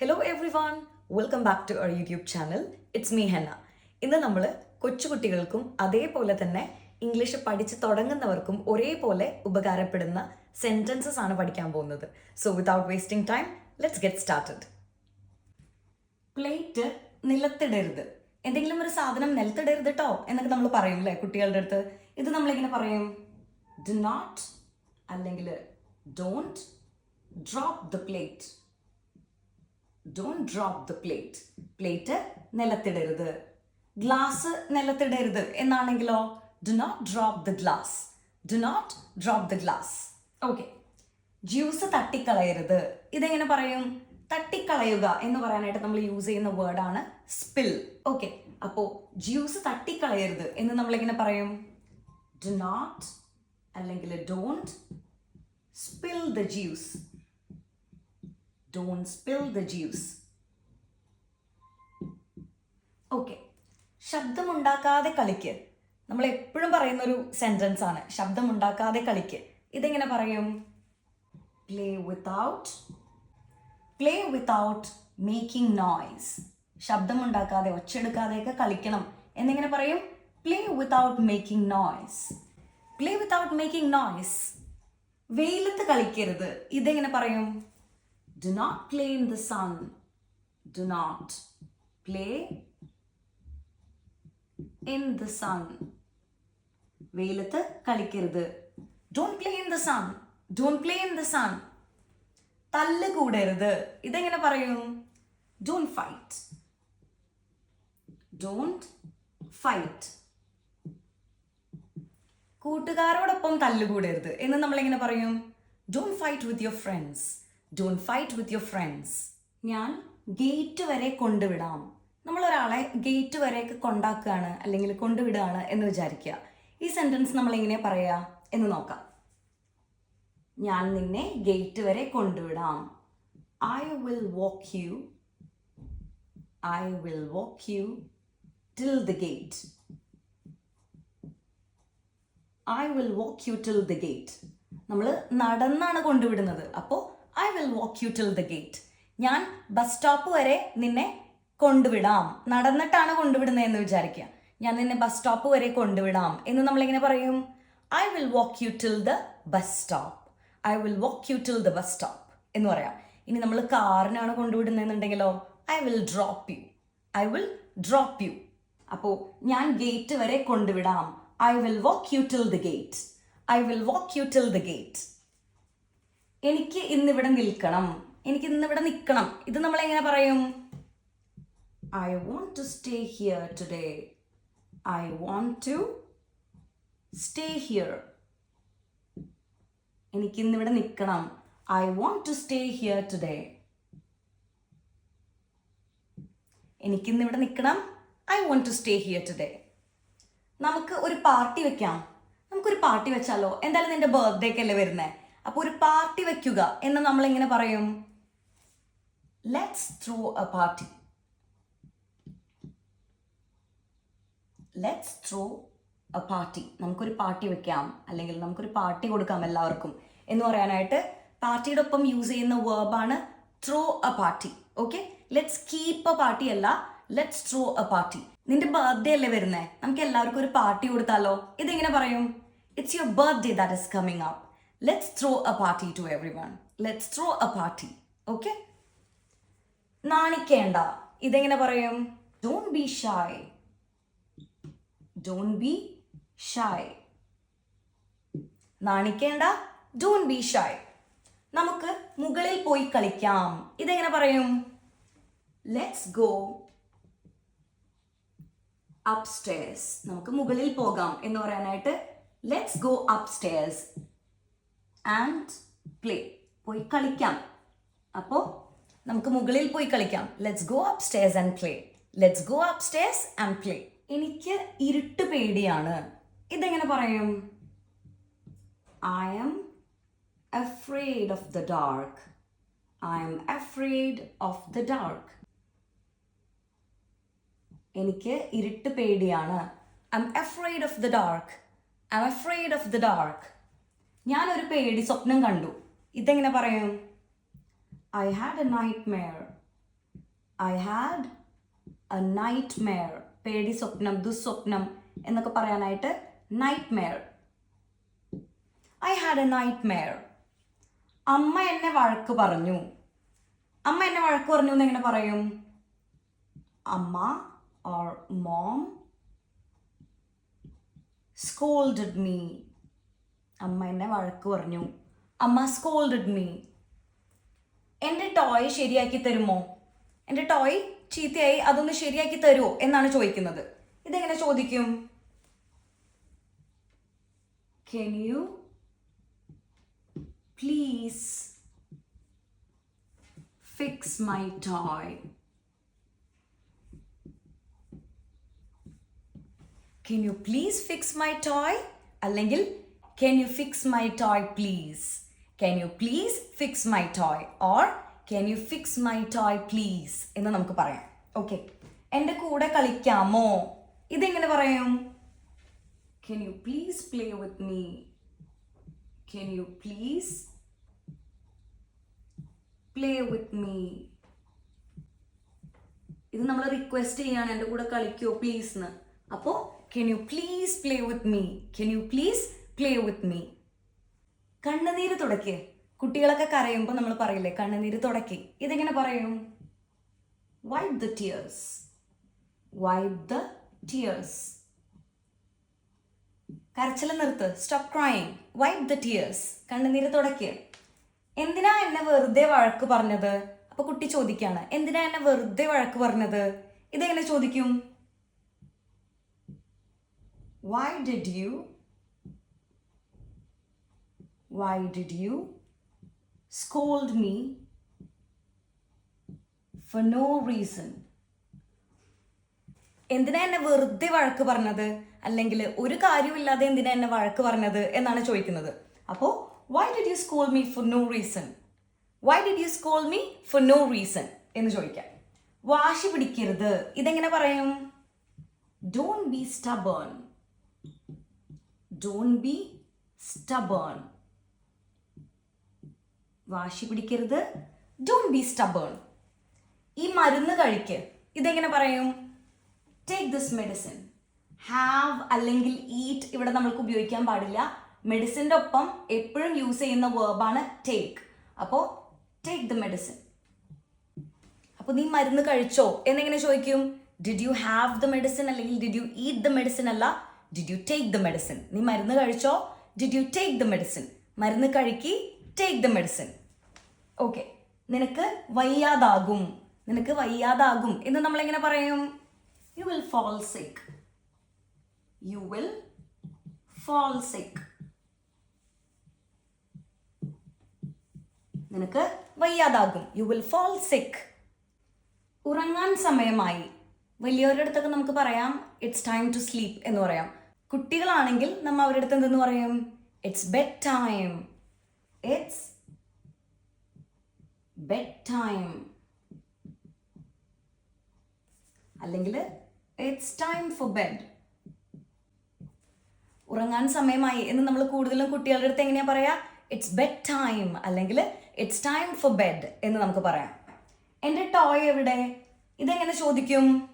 Hello everyone welcome back to our YouTube channel it's me Henna ഇന്ന് നമ്മൾ കൊച്ചുകുട്ടികൾക്കും അതേപോലെ തന്നെ ഇംഗ്ലീഷ് പഠിച്ച് തുടങ്ങുന്നവർക്കും ഒരേപോലെ ഉപകാരപ്പെടുന്ന സെന്റൻസസ് ആണ് പഠിക്കാൻ പോകുന്നത്. So without wasting time let's get started plate നിലത്തിടരുത്. എന്തെങ്കിലും ഒരു സാധനം നിലത്തിടരുത് കേട്ടോ എന്നൊക്കെ നമ്മൾ പറയും അല്ലേ കുട്ടികളുടെ അടുത്ത്? ഇത് നമ്മളിങ്ങനെ പറയും? ഡു നോട്ട് അല്ലെങ്കിൽ don't drop the plate don't drop the plate plate നിലത്തിടരുത്. Glass നിലത്തിടരുത് എന്നാണെങ്കിലോ? Do not drop the glass do not drop the glass okay juice തട്ടിക്കളയരുത്. ഇതെങ്ങനെ പറയും? തട്ടിക്കളയുക എന്ന് പറയാനായിട്ട് നമ്മൾ യൂസ് ചെയ്യുന്ന വേർഡാണ് സ്പിൽ ഓക്കെ അപ്പോൾ ജ്യൂസ് തട്ടിക്കളയരുത് എന്ന് നമ്മളിങ്ങനെ പറയും? ഡു നോട്ട് അല്ലെങ്കിൽ don't spill the juice don't spill the juice. Okay ശബ്ദമുണ്ടാക്കാതെ കളിക്ക്. നമ്മൾ എപ്പോഴും പറയുന്ന ഒരു സെന്റൻസ് ആണ്. ശബ്ദമുണ്ടാക്കാതെ കളിക്ക്. ഇതെങ്ങനെ പറയും? Play without play without making noise ശബ്ദമുണ്ടാക്കാതെ ഒച്ചെടുക്കാതെയൊക്കെ കളിക്കണം. എന്നിങ്ങനെ പറയും? Play without making noise play without making noise വെയിലത്ത് കളിക്കരുത്. ഇതെങ്ങനെ പറയും? Do not play in the sun. Do not play in the sun. വെയിലത്ത് കളിക്കരുത്. Don't play in the sun don't play in the sun തല്ല് കൂടരുത്. ഇതെങ്ങനെ പറയും? ഡോണ്ട് ഫൈറ്റ് ഡോണ്ട് ഫൈറ്റ് കൂട്ടുകാരോടൊപ്പം തല്ലുകൂടരുത് എന്ന് നമ്മളെങ്ങനെ പറയും? Don't fight with your friends don't fight with your friends ഞാൻ ഗേറ്റ് വരെ കൊണ്ടുവിടാം. നമ്മൾ ഒരാളെ ഗേറ്റ് വരെയൊക്കെ കൊണ്ടാക്കുകയാണ് അല്ലെങ്കിൽ കൊണ്ടുവിടുകയാണ് എന്ന് വിചാരിക്കുക. ഈ സെന്റൻസ് നമ്മൾ എങ്ങനെ പറയുക എന്ന് നോക്കാം. ഞാൻ നിന്നെ ഗേറ്റ് വരെ കൊണ്ടുവിടാം. I will walk you I will walk you till the gate I will walk you till the gate നമ്മൾ നടന്നാണ് കൊണ്ടുവിടുന്നത്. അപ്പോൾ I will walk you till the gate ഞാൻ ബസ് സ്റ്റോപ്പ് വരെ നിന്നെ കൊണ്ടുവിടാം. നടന്നിട്ടാണ് കൊണ്ടുവിടുന്നത് എന്ന് വിചാരിക്കുക. ഞാൻ നിന്നെ ബസ് സ്റ്റോപ്പ് വരെ കൊണ്ടുവിടാം. എന്ന് നമ്മളിങ്ങനെ പറയും? I will walk you till the bus stop I will walk you till the bus stop എന്ന് പറയാം. ഇനി നമ്മൾ കാറിനാണ് കൊണ്ടുവിടുന്നതെന്നുണ്ടെങ്കിലോ? I will drop you I will drop you അപ്പോൾ ഞാൻ ഗേറ്റ് വരെ കൊണ്ടുവിടാം. I will walk you till the gate I will walk you till the gate എനിക്ക് ഇന്നിവിടെ നിൽക്കണം. എനിക്ക് ഇന്നിവിടെ നിൽക്കണം. ഇത് നമ്മൾ എങ്ങനെ പറയും? I want to stay here today I want to stay here എനിക്ക് ഇന്നിവിടെ നിൽക്കണം. I want to stay here today എനിക്ക് ഇന്നിവിടെ നിൽക്കണം. I want to stay here today നമുക്ക് ഒരു പാർട്ടി വെക്കാം. നമുക്കൊരു പാർട്ടി വെച്ചാലോ? എന്തായാലും നിന്റെ ബർത്ത്ഡേക്ക് അല്ലേ വരുന്നത് അപ്പോൾ ഒരു പാർട്ടി വെക്കുക എന്ന് നമ്മൾ എങ്ങനെ പറയും. Let's throw a party let's throw a party നമുക്കൊരു പാർട്ടി വെക്കാം അല്ലെങ്കിൽ നമുക്കൊരു പാർട്ടി കൊടുക്കാം എല്ലാവർക്കും എന്ന് പറയാനായിട്ട് പാർട്ടിയുടെ ഒപ്പം യൂസ് ചെയ്യുന്ന വേർബാണ് through a party okay let's keep a party അല്ല ലെറ്റ്സ് ത്രൂ എ പാർട്ടി നിന്റെ ബർത്ത്ഡേ അല്ലേ വരുന്നേ? നമുക്ക് എല്ലാവർക്കും ഒരു പാർട്ടി കൊടുത്താലോ? ഇതെങ്ങനെ പറയും? It's your birthday that is coming up let's throw a party to everyone let's throw a party okay നാണിക്കേണ്ട. ഇതെങ്ങനെ പറയും? Don't be shy don't be shy നാണിക്കേണ്ട. Don't be shy നമുക്ക് മുകളിൽ പോയി കളിക്കാം. ഇതെങ്ങനെ പറയും? ലെറ്റ്സ് ഗോ അപ്സ്റ്റേഴ്സ് നമുക്ക് മുകളിൽ പോകാം എന്ന് പറയാനായിട്ട് let's go upstairs and play പോയി കളിക്കാം. അപ്പോൾ നമുക്ക് മുകളിൽ പോയി കളിക്കാം. Let's go upstairs and play let's go upstairs and play എനിക്ക് ഇരുട്ട് പേടിയാണ്. ഇതെങ്ങനെ പറയും? I am afraid of the dark I am afraid of the dark എനിക്ക് ഇരുട്ട് പേടിയാണ്. I am afraid of the dark I am afraid of the dark ഞാനൊരു പേടി സ്വപ്നം കണ്ടു. ഇതെങ്ങനെ പറയും? I had a nightmare mare I had a nightmare പേടി സ്വപ്നം ദുസ്വപ്നം എന്നൊക്കെ പറയാനായിട്ട് nightmare I had a nightmare അമ്മ എന്നെ വഴക്ക് പറഞ്ഞു. അമ്മ എന്നെ വഴക്ക് പറഞ്ഞു എന്ന് എങ്ങനെ പറയും? അമ്മ ഓർ മോം സ്കോൾഡഡ് മീ അമ്മ എന്നെ വഴക്ക് പറഞ്ഞു. അമ്മ സ്കോൾഡഡ് മീ എന്റെ ടോയ് ശരിയാക്കി തരുമോ? എന്റെ ടോയ് ചീത്തയായി അതൊന്ന് ശരിയാക്കി തരുമോ എന്നാണ് ചോദിക്കുന്നത്. ഇതെങ്ങനെ ചോദിക്കും? Can you please fix my toy can you please fix my toy അല്ലെങ്കിൽ can you fix my toy please? Can you please fix my toy? Or can you fix my toy please? എന്ന് നമുക്ക് പറയാം. Okay എന്റെ കൂടെ കളിക്കാമോ? ഇതെങ്ങനെ പറയും? Can you please play with me can you please play with me ഇത് നമ്മൾ റിക്വസ്റ്റ് ചെയ്യാണ് എന്റെ കൂടെ കളിക്കോ പ്ലീസ് എന്ന്. അപ്പോൾ can you please play with me can you please play with me കണ്ണുനീര് തുടക്കേ. കുട്ടികളൊക്കെ കരയുമ്പോൾ നമ്മൾ പറയില്ലേ കണ്ണുനീര് തുടക്കേ. ഇതെങ്ങനെ പറയും? Wipe the tears wipe the tears കരച്ചിൽ നിർത്ത്. Stop crying wipe the tears കണ്ണുനീര് തുടക്കേ. എന്തിനാ എന്നെ വെറുതെ വഴക്ക് പറഞ്ഞത്? അപ്പൊ കുട്ടി ചോദിക്കാണ് എന്തിനാ എന്നെ വെറുതെ വഴക്ക് പറഞ്ഞത്? ഇതെങ്ങനെ ചോദിക്കും? Why did you why did you scold me for no reason? എന്തിനാ എന്നെ വെറുതെ വഴക്ക് പറഞ്ഞത്? അല്ലെങ്കിൽ ഒരു കാര്യമില്ലാതെ എന്തിനാ എന്നെ വഴക്ക് പറഞ്ഞത് എന്നാണ് ചോദിക്കുന്നത്. അപ്പോൾ why did you scold me for no reason why did you scold me for no reason എന്ന് ചോദിക്കാം. വാശി പിടിക്കരുത്. ഇതെങ്ങനെ പറയും? Don't be stubborn don't be stubborn വാശി പിടിക്കരുത്. ഡോൺ ബി സ്റ്റബേൺ ഈ മരുന്ന് കഴിക്ക്. ഇതെങ്ങനെ പറയും? ടേക്ക് ദിസ് മെഡിസിൻ ഹാവ് അല്ലെങ്കിൽ ഈറ്റ് ഇവിടെ നമ്മൾക്ക് ഉപയോഗിക്കാൻ പാടില്ല. മെഡിസിന്റെ ഒപ്പം എപ്പോഴും യൂസ് ചെയ്യുന്ന വേർബാണ് ടേക്ക് അപ്പോൾ ടേക്ക് ദ മെഡിസിൻ അപ്പോൾ നീ മരുന്ന് കഴിച്ചോ? എന്നെങ്ങനെ ചോദിക്കും? Did you have the medicine അല്ലെങ്കിൽ did you eat the medicine അല്ല. Did you take the medicine നീ മരുന്ന് കഴിച്ചോ? Did you take the medicine മരുന്ന് കഴിക്കി ടേക്ക് ദ മെഡിസിൻ ഓക്കെ നിനക്ക് വയ്യാതാകും. നിനക്ക് വയ്യാതാകും. എന്ന് നമ്മൾ എങ്ങനെ പറയും? You will fall sick you will fall sick നിനക്ക് വയ്യാതാകും. യു വിൽ ഫോൾ സിക്ക് ഉറങ്ങാൻ സമയമായി. വലിയവരുടെ അടുത്തൊക്കെ നമുക്ക് പറയാം ഇറ്റ്സ് ടൈം ടു സ്ലീപ്പ് എന്ന് പറയാം. കുട്ടികളാണെങ്കിൽ നമ്മൾ അവരുടെ അടുത്ത് എന്തെന്ന് പറയും? It's bed time it's bed time അല്ലെങ്കിൽ ഇറ്റ്സ് ടൈം ഫോർ ബെഡ് ഉറങ്ങാൻ സമയമായി എന്ന് നമ്മൾ കൂടുതലും കുട്ടികളുടെ അടുത്ത് എങ്ങനെയാ പറയാ? ഇറ്റ്സ് ബെഡ് ടൈം അല്ലെങ്കിൽ ഇറ്റ്സ് ടൈം ഫോർ ബെഡ് എന്ന് നമുക്ക് പറയാം. എന്റെ ടോയ് എവിടെ? ഇതെങ്ങനെ ചോദിക്കും?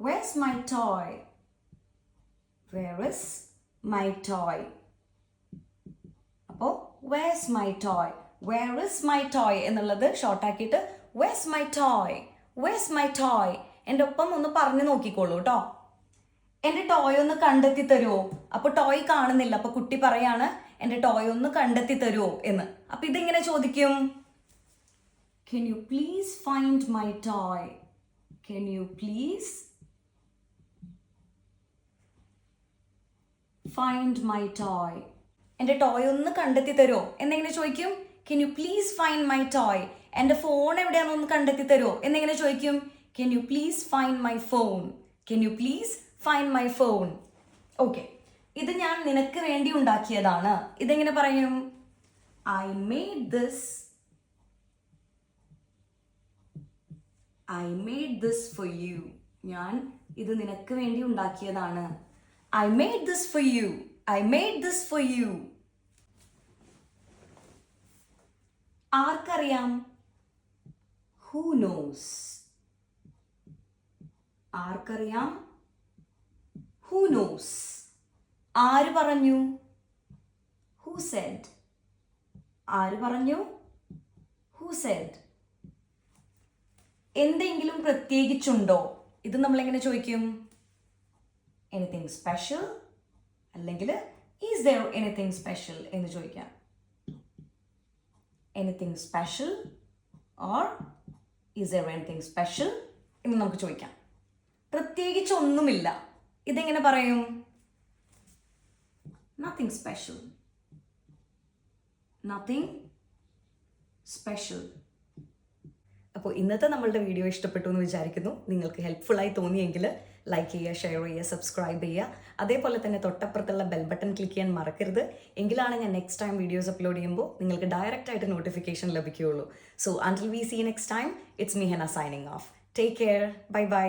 Where's my toy where is my toy അപ്പോൾ where's my toy where is my toy എന്നുള്ളത് ഷോർട്ടാക്കിയിട്ട് where's my toy where's my toy എന്റെ ഒപ്പം ഒന്ന് പറഞ്ഞു നോക്കിക്കോളൂ കേട്ടോ എന്റെ ടോയ് ഒന്ന് കണ്ടെത്തി തരുമോ അപ്പോൾ ടോയ് കാണുന്നില്ല. അപ്പോൾ കുട്ടി പറയാണ് എന്റെ ടോയ് ഒന്ന് കണ്ടെത്തി തരുമോ എന്ന്. അപ്പോൾ ഇതെങ്ങനെ ചോദിക്കും? Can you please find my toy can you please find my toy എന്റെ ടോയ് ഒന്ന് കണ്ടെത്തി തരുമോ എന്നെങ്ങനെ ചോദിക്കും? Can you please find my toy എന്റെ ഫോൺ എവിടെയാണെന്ന് ഒന്ന് കണ്ടെത്തി തരുമോ എന്നെങ്ങനെ ചോദിക്കും can you please find my phone can you please find my phone okay ഇത് ഞാൻ നിനക്ക് വേണ്ടി ഉണ്ടാക്കിയതാണ്. ഇതെങ്ങനെ പറയും? I made this I made this for you ഞാൻ ഇത് നിനക്ക് വേണ്ടി ഉണ്ടാക്കിയതാണ്. I made this for you I made this for you ആർക്കറിയാം? ഹൂ നോസ് ആർക്കറിയാം? ഹൂ നോസ് ആര് പറഞ്ഞു? ഹൂ സെഡ് ആര് പറഞ്ഞു? ഹൂ സെഡ് എന്തെങ്കിലും പ്രത്യേകിച്ചുണ്ടോ? ഇത് നമ്മൾ എങ്ങനെ ചോദിക്കും? എനിത്തിങ് സ്പെഷ്യൽ അല്ലെങ്കിൽ ഈസ് ദർ എനിത്തിങ് സ്പെഷ്യൽ എന്ന് ചോദിക്കാം. Anything special or is ever anything special എന്ന് നമുക്ക് ചോദിക്കാം. പ്രത്യേകിച്ച് ഒന്നുമില്ല. ഇതെങ്ങനെ പറയും? നത്തിങ് സ്പെഷ്യൽ നത്തിങ് സ്പെഷ്യൽ അപ്പോൾ ഇന്നത്തെ നമ്മളുടെ വീഡിയോ ഇഷ്ടപ്പെട്ടു എന്ന് വിചാരിക്കുന്നു. നിങ്ങൾക്ക് ഹെൽപ്ഫുള്ളായി തോന്നിയെങ്കിൽ ലൈക്ക് ചെയ്യുക ഷെയർ ചെയ്യുക സബ്സ്ക്രൈബ് ചെയ്യുക. അതേപോലെ തന്നെ തൊട്ടപ്പുറത്തുള്ള ബെൽ ബട്ടൺ ക്ലിക്ക് ചെയ്യാൻ മറക്കരുത്. എങ്കിലാണ് ഞാൻ നെക്സ്റ്റ് ടൈം വീഡിയോസ് അപ്ലോഡ് ചെയ്യുമ്പോൾ നിങ്ങൾക്ക് ഡയറക്റ്റ് ആയിട്ട് നോട്ടിഫിക്കേഷൻ ലഭിക്കുകയുള്ളൂ. So until we see next time it's me Hena signing off take care bye bye